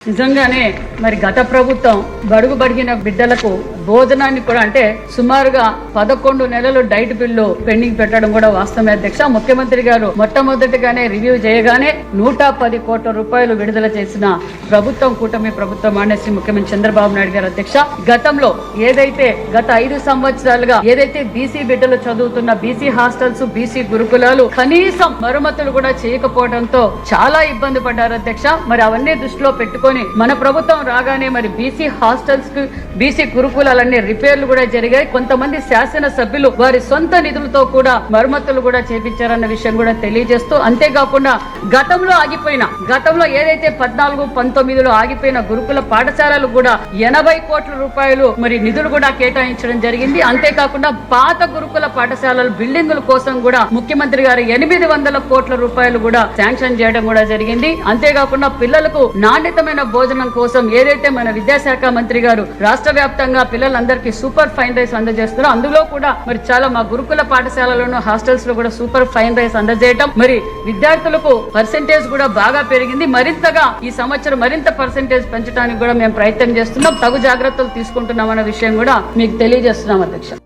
నిజంగానే మరి గత ప్రభుత్వం బడుగు బడిగిన బిడ్డలకు భోజనాన్ని కూడా అంటే సుమారుగా పదకొండు నెలలు డైట్ బిల్లు పెండింగ్ పెట్టడం కూడా వాస్తవమే అధ్యక్ష. ముఖ్యమంత్రి గారు మొట్టమొదటిగానే రివ్యూ చేయగానే నూట పది కోట్ల రూపాయలు విడుదల చేసిన ప్రభుత్వం కూటమి ప్రభుత్వం అనేసి ముఖ్యమంత్రి చంద్రబాబు నాయుడు గారు అధ్యక్ష. గతంలో ఏదైతే గత ఐదు సంవత్సరాలుగా ఏదైతే బీసీ బిడ్డలు చదువుతున్న బీసీ హాస్టల్స్ బీసీ గురుకులాలు కనీసం మరమ్మతులు కూడా చేయకపోవడంతో చాలా ఇబ్బంది పడ్డారు అధ్యక్ష. మరి అవన్నీ దృష్టిలో పెట్టుకొని మన ప్రభుత్వం రాగానే మరి బీసీ హాస్టల్స్కు బీసీ గురుకులాలన్నీ రిపేర్లు కూడా జరిగాయి. కొంతమంది శాసన సభ్యులు వారి సొంత నిధులతో కూడా మరమ్మతులు కూడా చేపించారన్న విషయం కూడా తెలియజేస్తూ అంతేకాకుండా గతంలో ఆగిపోయిన గతంలో ఏదైతే పద్నాలుగు పంతొమ్మిదిలో ఆగిపోయిన గురుకుల పాఠశాలలు కూడా ఎనభై కోట్ల రూపాయలు మరి నిధులు కూడా కేటాయించడం జరిగింది. అంతేకాకుండా పాత గురుకుల పాఠశాలల బిల్డింగుల కోసం కూడా ముఖ్యమంత్రి గారు ఎనిమిది వందల కోట్ల రూపాయలు కూడా శాంక్షన్ చేయడం కూడా జరిగింది. అంతేకాకుండా పిల్లలకు నాణ్యతమైన భోజనం కోసం ఏదైతే మన విద్యాశాఖ మంత్రి గారు రాష్ట్ర వ్యాప్తంగా పిల్లలందరికీ సూపర్ ఫైన్ రైస్ అందజేస్తున్నారు అందులో కూడా మరి చాలా మా గురుకుల పాఠశాలలోను హాస్టల్స్లో కూడా సూపర్ ఫైన్ రైస్ అందజేయటం. మరి విద్యార్థులకు పర్సెంటేజ్ కూడా బాగా పెరిగింది. మరింతగా ఈ సంవత్సరం మరింత పర్సెంటేజ్ పెంచడానికి కూడా మేము ప్రయత్నం చేస్తున్నాం. తగు జాగ్రత్తలు తీసుకుంటున్నాం అన్న విషయం కూడా మీకు తెలియజేస్తున్నాం అధ్యక్ష.